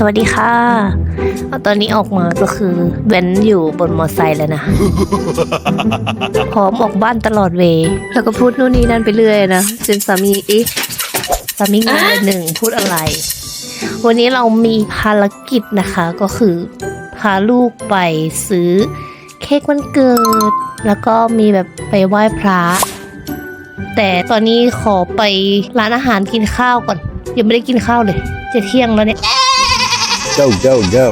สวัสดีค่ะเอาตอนนี้ออกมาก็คือเว้นอยู่บนมอไซค์แล้วนะพร้อมออกบ้านตลอดเวย์แล้วก็พูดนู่นนี่นั่นไปเรื่อยนะจนสามีเอ๊ะสามีงงเลยหนึ่งพูดอะไร วันนี้เรามีภารกิจนะคะก็คือ พาลูกไปซื้อเค้กวันเกิด แล้วก็มีแบบไปไหว้พระแต่ตอนนี้ขอไปร้านอาหารกินข้าวก่อน ยังไม่ได้กินข้าวเลย จะเที่ยงแล้วเนี่ย go go go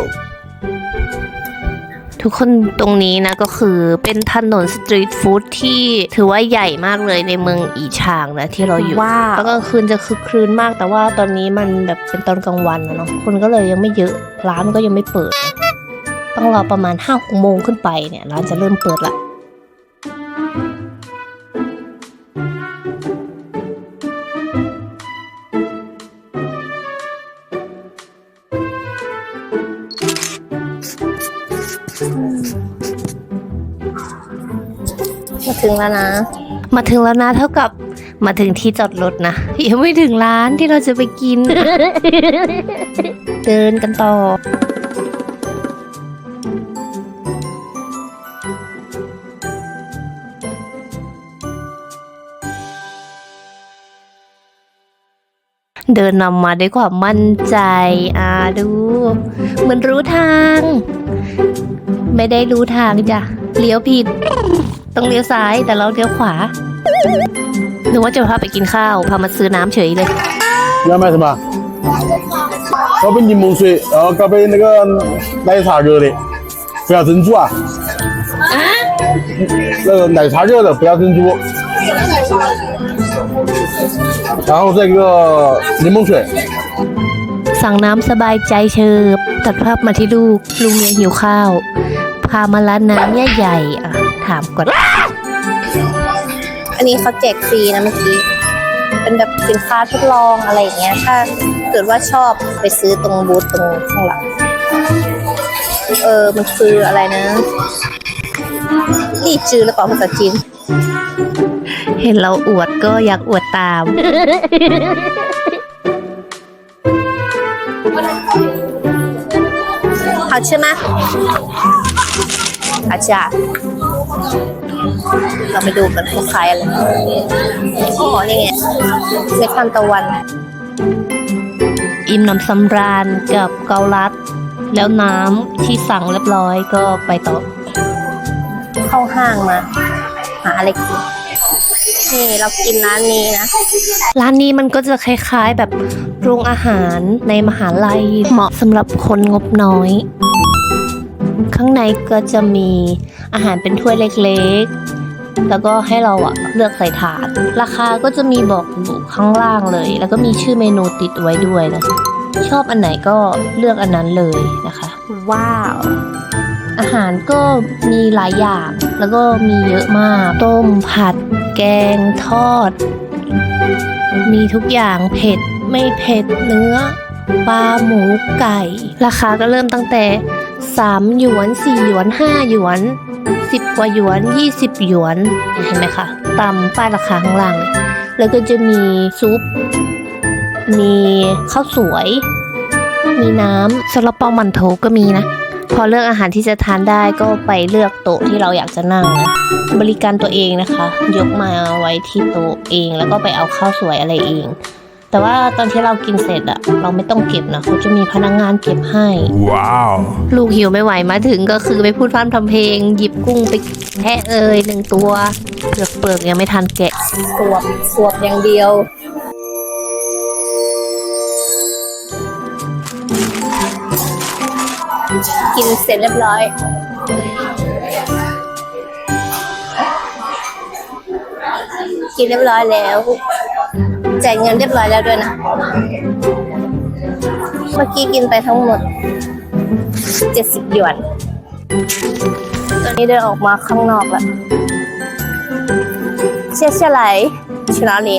ทุกคนตรงนี้นะก็คือเป็นถนนสตรีทฟู้ดที่ถือว่าใหญ่มากเลยในเมืองอีชางนะที่เราอยู่ว้าว แล้วก็กลางคืนจะคึกครื้นมาก แต่ว่าตอนนี้มันแบบเป็นตอนกลางวันนะเนาะคนก็เลยยังไม่เยอะร้านก็ยังไม่เปิดนะต้องรอประมาณห้าหกโมงขึ้นไปเนี่ยร้านจะเริ่มเปิดละ ถึงแล้วนะ มาถึงแล้วนะเท่ากับมาถึงที่จอดรถนะยังไม่ถึงร้านที่เราจะไปกิน เดินกันต่อเดินนำมาด้วยความมั่นใจอ่าดูเหมือนรู้ทาง ไม่ได้รู้ทางจ้ะเลี้ยวผิด ต้องเลี้ยวซ้ายแต่เราเลี้ยวขวานึกว่าจะพาไปกินข้าว พามาซื้อน้ำเฉยเลย 你要买什么？高杯柠檬水，然后高杯那个奶茶热的，不要珍珠啊。那个奶茶热的不要珍珠。然后这个柠檬水， สั่งน้ำสบายใจเชิบตัดภาพมาที่ลูก ลุงยังหิวข้าว พามาร้านน้ำใหญ่ๆอ่ะ ถามก่อน อันนี้เขาแจกฟรีนะเมื่อกี้ เป็นแบบสินค้าทดลองอะไรอย่างเงี้ย ถ้าเกิดว่าชอบไปซื้อตรงบูธตรงข้างหลัง เออ มันคืออะไรนะลี่จือหรือเปล่าภาษาจีน เห็นเราอวดก็อยากอวดตาม 好吃吗好吃啊 เราไปดูกันพวกขายอะไรอ๋อนี่ไงเมฆทานตะวัน อิ่มน้ำสำราญกับเกาลัด แล้วน้ำที่สั่งเรียบร้อยก็ไปต่อ เข้าห้างมา หาอะไรกินนี่เรากินร้านนี้นะ ร้านนี้มันก็จะคล้ายๆแบบโรงอาหารในมหาลัยเหมาะสำหรับคนงบน้อย ข้างในก็จะมีอาหารเป็นถ้วยเล็กๆ แล้วก็ให้เราอะเลือกใส่ถาด ราคาก็จะมีบอกอยู่ข้างล่างเลย แล้วก็มีชื่อเมนูติดไว้ด้วยนะชอบอันไหนก็เลือกอันนั้นเลยนะคะ ว้าว อาหารก็มีหลายอย่าง แล้วก็มีเยอะมาก ต้มผัด แกงทอด มีทุกอย่างเผ็ดไม่เผ็ดเนื้อปลาหมูไก่ ราคาก็เริ่มตั้งแต่ 3 หยวน 4 หยวน 5 หยวน 10 กว่าหยวน 20 หยวน เห็นไหมคะ ตามป้ายราคาข้างล่างเลยแล้วก็จะมีซุป มีข้าวสวย มีน้ำซาลาเปามันโถก็มีนะ พอเลือกอาหารที่จะทานได้ก็ไปเลือกโต๊ะที่เราอยากจะนั่งนะ บริการตัวเองนะคะ ยกมาไว้ที่โต๊ะเอง แล้วก็ไปเอาข้าวสวยอะไรเอง แต่ว่าตอนที่เรากินเสร็จอะเราไม่ต้องเก็บนะเขาจะมีพนักงานเก็บให้ wow ลูกหิวไม่ไหวมาถึงก็คือไปพูดพร่ำทำเพลง หยิบกุ้งไปแทะเอยหนึ่งตัวเปลือกเปลือกยังไม่ทันแกะ สวบสวบอย่างเดียวกินเสร็จเรียบร้อย กินเรียบร้อยแล้ว จ่ายเงินเรียบร้อยแล้วด้วยนะ เมื่อกี้กินไปทั้งหมด 70หยวน ตอนนี้เดินออกมาข้างนอกแล้ว 接下来去哪里？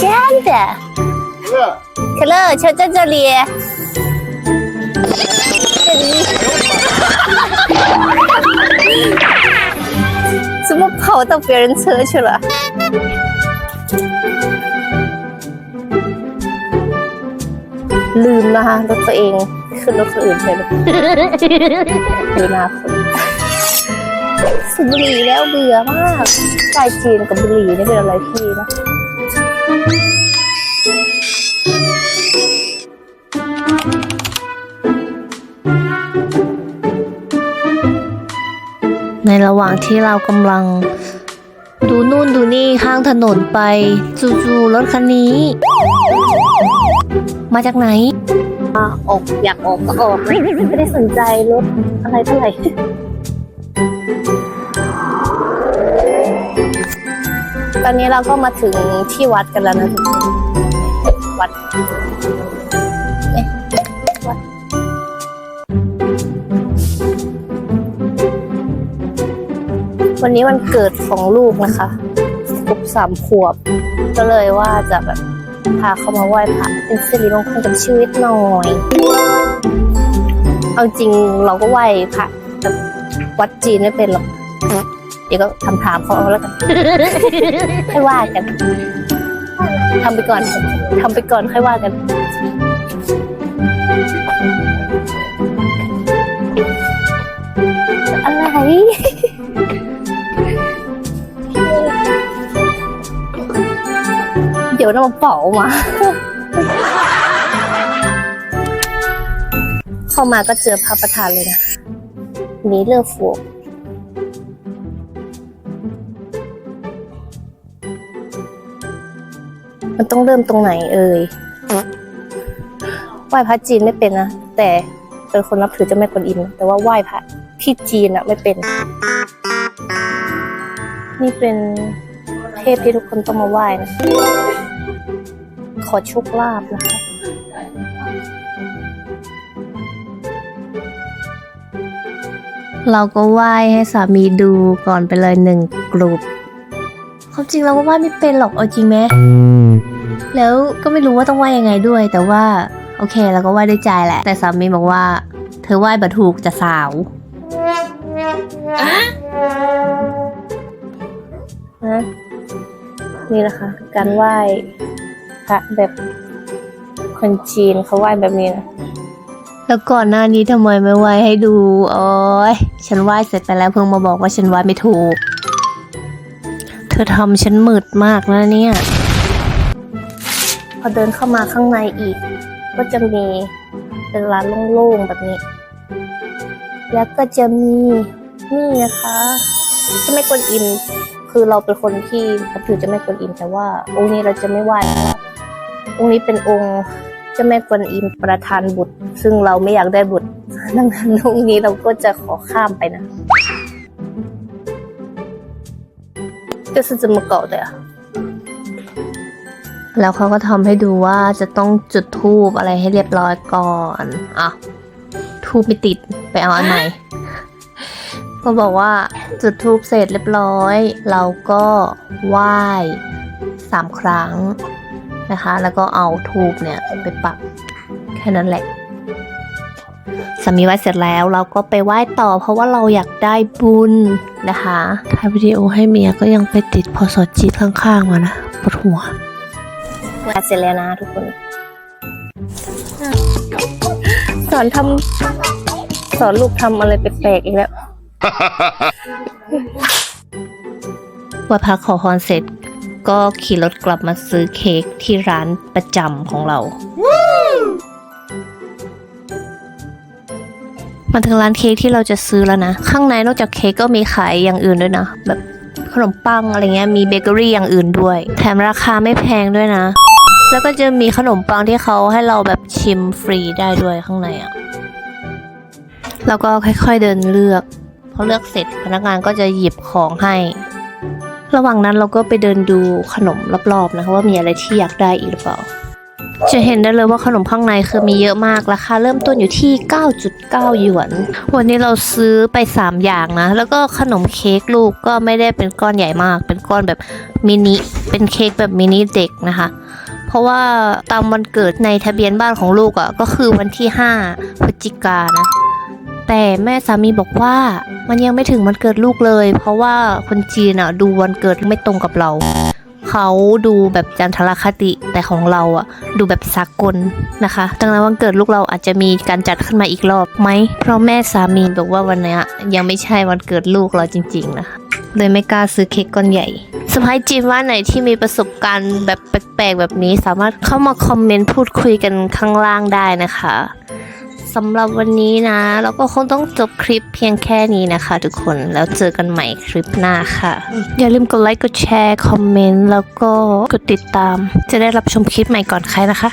真的，可乐就在这里。这里。 怎么跑到别人车去了？ ลืมนะคะรถตัวเองขึ้นรถคนอื่นเฉยเลยดูหน้าคนสูบบุหรี่แล้วเบื่อมากชายจีนกับบุหรี่นี่เป็นอะไรที่นะ ระหว่างที่เรากำลัง ดูนู่นดูนี่ข้างถนนไปจู่ๆรถคันนี้ มาจากไหนออกอยากออกก็ออกไม่ได้สนใจรถอะไรเท่าไหร่ตอนนี้เราก็มาถึงที่วัดกันแล้วนะทุกคนวัด วันนี้วันเกิดของลูกนะคะครบสามขวบ ก็เลยว่าจะแบบพาเขามาไหว้พระเป็นสิริมงคลกับชีวิตหน่อย เอาจริงเราก็ไหว้พระแต่วัดจีนไม่เป็นหรอกเดี๋ยวก็ทำถามเขาเอาแล้วกันค่อยว่ากันทำไปก่อนทำไปก่อนค่อยว่ากันอะไร เดี๋ยวน้ำเป๋ามาเข้ามาก็เจอพระประธานเลยนะนี่เลือกฟูมันต้องเริ่มตรงไหนเอ่ยไหว้พระจีนไม่เป็นนะแต่เป็นคนนับถือเจ้าแม่กวนอิมแต่ว่าไหว้พระที่จีนอะไม่เป็น นี่เป็นเทพที่ทุกคนต้องมาไหว้นะ ขอโชคลาภนะคะ เราก็ไหว้ให้สามีดูก่อนไปเลยหนึ่งกลุ่มความจริงเราก็ไหว้ไม่เป็นหรอกเอาจริงไหมแล้วก็ไม่รู้ว่าต้องไหว้ยังไงด้วย แต่ว่า โอเคเราก็ไหว้ด้วยใจแหละ แต่สามีบอกว่า เธอไหว้บัถูกจะสาวนะนี่นะคะการไหว้ พระแบบคนจีนเขาไหว้แบบนี้นะแล้วก่อนหน้านี้ทำไมไม่ไหว้ให้ดูโอ้ยฉันไหว้เสร็จไปแล้วเพิ่งมาบอกว่าฉันไหว้ไม่ถูก เธอทำฉันหมืดมากนะเนี่ย พอเดินเข้ามาข้างในอีก ก็จะมีเป็นร้านโล่งๆแบบนี้ แล้วก็จะมีนี่นะคะเจะไม่กวนอิมคือเราเป็นคนที่นับถือเจะไม่กวนอิมแต่ว่าองค์นี้เราจะไม่ไหว้เพราะว่า องค์นี้เป็นองค์เจ้าแม่กวนอิมประทานบุตร ซึ่งเราไม่อยากได้บุตร ดังนั้นองค์นี้เราก็จะขอข้ามไปนะ这是怎么搞的呀？ แล้วเขาก็ทำให้ดูว่าจะต้องจุดทูบอะไรให้เรียบร้อยก่อน อ่ะ ทูบไม่ติดไปเอาอันใหม่ ก็บอกว่าจุดทูบเสร็จเรียบร้อย เราก็ไหว้สามครั้ง นะคะ แล้วก็เอาทูบเนี่ยไปปักแค่นั้นแหละสามีไหว้เสร็จแล้วเราก็ไปไหว้ต่อ เพราะว่าเราอยากได้บุญนะคะถ่ายวิดีโอให้เมียก็ยังไปติดพอสอจีข้างๆมานะปวดหัวงานเสร็จแล้วนะทุกคนสอนทำสอนลูกทำอะไรแปลกๆอีกแล้วไหว่าพักขอพรเสร็จ ก็ขี่รถกลับมาซื้อเค้กที่ร้านประจำของเรา มาถึงร้านเค้กที่เราจะซื้อแล้วนะ ข้างในนอกจากเค้กก็มีขายอย่างอื่นด้วยนะ แบบขนมปังอะไรเงี้ย มีเบเกอรี่อย่างอื่นด้วย แถมราคาไม่แพงด้วยนะ แล้วก็จะมีขนมปังที่เขาให้เราแบบชิมฟรีได้ด้วยข้างในอะ่ะแล้วก็ค่อยๆเดินเลือกพอเลือกเสร็จพนักงานก็จะหยิบของให้ ระหว่างนั้นเราก็ไปเดินดูขนมรอบๆนะคะว่ามีอะไรที่อยากได้อีกหรือเปล่า จะเห็นได้เลยว่าขนมข้างในคือมีเยอะมากราคาเริ่มต้นอยู่ที่ 9.9 หยวน วันนี้เราซื้อไป 3 อย่างนะ แล้วก็ขนมเค้กลูกก็ไม่ได้เป็นก้อนใหญ่มาก เป็นก้อนแบบมินิ เป็นเค้กแบบมินิเด็กนะคะเพราะว่าตามวันเกิดในทะเบียนบ้านของลูกอะ่ะก็คือวันที่ 5 พฤศจิกายนนะ แต่แม่สามีบอกว่ามันยังไม่ถึงวันเกิดลูกเลย เพราะว่าคนจีนอะดูวันเกิดไม่ตรงกับเรา เขาดูแบบจันทรคติแต่ของเราอะดูแบบสากลนะคะดังนั้นวันเกิดลูกเราอาจจะมีการจัดขึ้นมาอีกรอบไหมเพราะแม่สามีบอกว่าวันนี้ยังไม่ใช่วันเกิดลูกเราจริง ๆ นะคะเลยไม่กล้าซื้อเค้กก้อนใหญ่สไปายจีนว่าไหนที่มีประสบการณ์แบบแปลกๆแบบนี้ สามารถเข้ามาคอมเมนต์พูดคุยกันข้างล่างได้นะคะ สำหรับวันนี้นะ เราก็คงต้องจบคลิปเพียงแค่นี้นะคะ ทุกคนแล้วเจอกันใหม่คลิปหน้าค่ะ อย่าลืมกดไลค์กดแชร์ คอมเมนต์ แล้วก็กดติดตาม จะได้รับชมคลิปใหม่ก่อนใครนะคะ